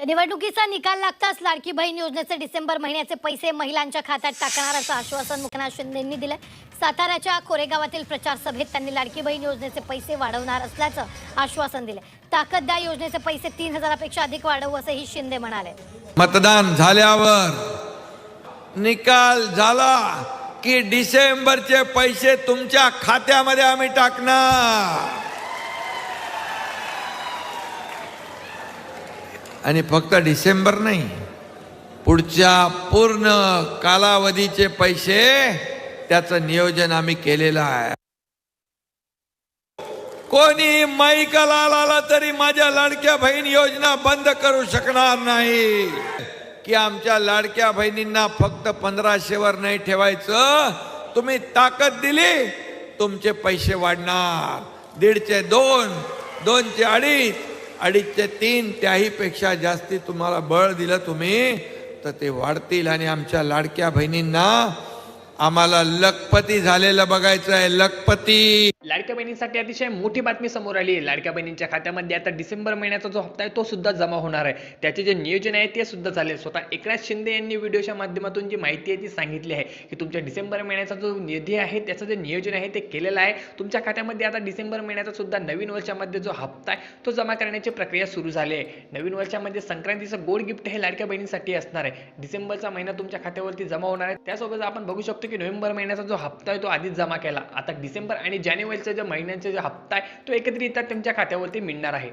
निवडणुकीचा निकाल लागताच लाडकी बहीण योजनेचे डिसेंबर महिन्याचे पैसे महिलांच्या खात्यात टाकणार असं आश्वासन मुखना शिंदेंनी दिलं साताऱ्याच्या कोरेगावातील प्रचार सभेत त्यांनी लाडकी बहीण योजनेचे पैसे वाढवणार असल्याचं आश्वासन दिले ताकद द्या योजनेचे पैसे तीन हजारापेक्षा अधिक वाढवू असंही शिंदे म्हणाले. मतदान झाल्यावर निकाल झाला की डिसेंबरचे पैसे तुमच्या खात्यामध्ये आम्ही टाकणार. आणि फक्त डिसेंबर नाही पुढच्या पूर्ण कालावधीचे पैसे त्याचं नियोजन आम्ही केलेलं आहे. कोणी माईकाला आला तरी माझ्या लाडक्या बहीण योजना बंद करू शकणार नाही. की आमच्या लाडक्या बहिणींना फक्त पंधराशेवर नाही ठेवायचं. तुम्ही ताकद दिली तुमचे पैसे वाढणार. दीडचे दोन दोनचे अडीच अडीचचे तीन त्याहीपेक्षा जास्ती तुम्हाला बळ दिलं तुम्ही तर ते वाढतील. आणि आमच्या लाडक्या बहिणींना आम्हाला लखपती झालेलं बघायचं आहे लखपती. लाडक्या बहिणींसाठी अतिशय मोठी बातमी समोर आली. आहे लाडक्या बहिणींच्या खात्यामध्ये आता डिसेंबर महिन्याचा जो हप्ता आहे तो सुद्धा जमा होणार आहे. त्याचे जे नियोजन आहे ते सुद्धा झाले. स्वतः एकनाथ शिंदे यांनी व्हिडिओच्या माध्यमातून जी माहिती आहे ती सांगितली आहे की तुमच्या डिसेंबर महिन्याचा जो निधी आहे त्याचं जे नियोजन आहे ते केलेलं आहे. तुमच्या खात्यामध्ये आता डिसेंबर महिन्याचा सुद्धा नवीन वर्षामध्ये जो हप्ता आहे तो जमा करण्याची प्रक्रिया सुरू झाली आहे. नवीन वर्षामध्ये संक्रांतीचं गोड गिफ्ट हे लाडक्या बहिणींसाठी असणार आहे. डिसेंबरचा महिना तुमच्या खात्यावरती जमा होणार आहे. त्यासोबत आपण बघू शकतो की नोव्हेंबर महिन्याचा जो हप्ता आहे तो आधीच जमा केला. आता डिसेंबर आणि जानेवारीचा जो महिन्याचा जो हप्ता आहे तो एकत्रित त्यांच्या खात्यावरती मिळणार आहे.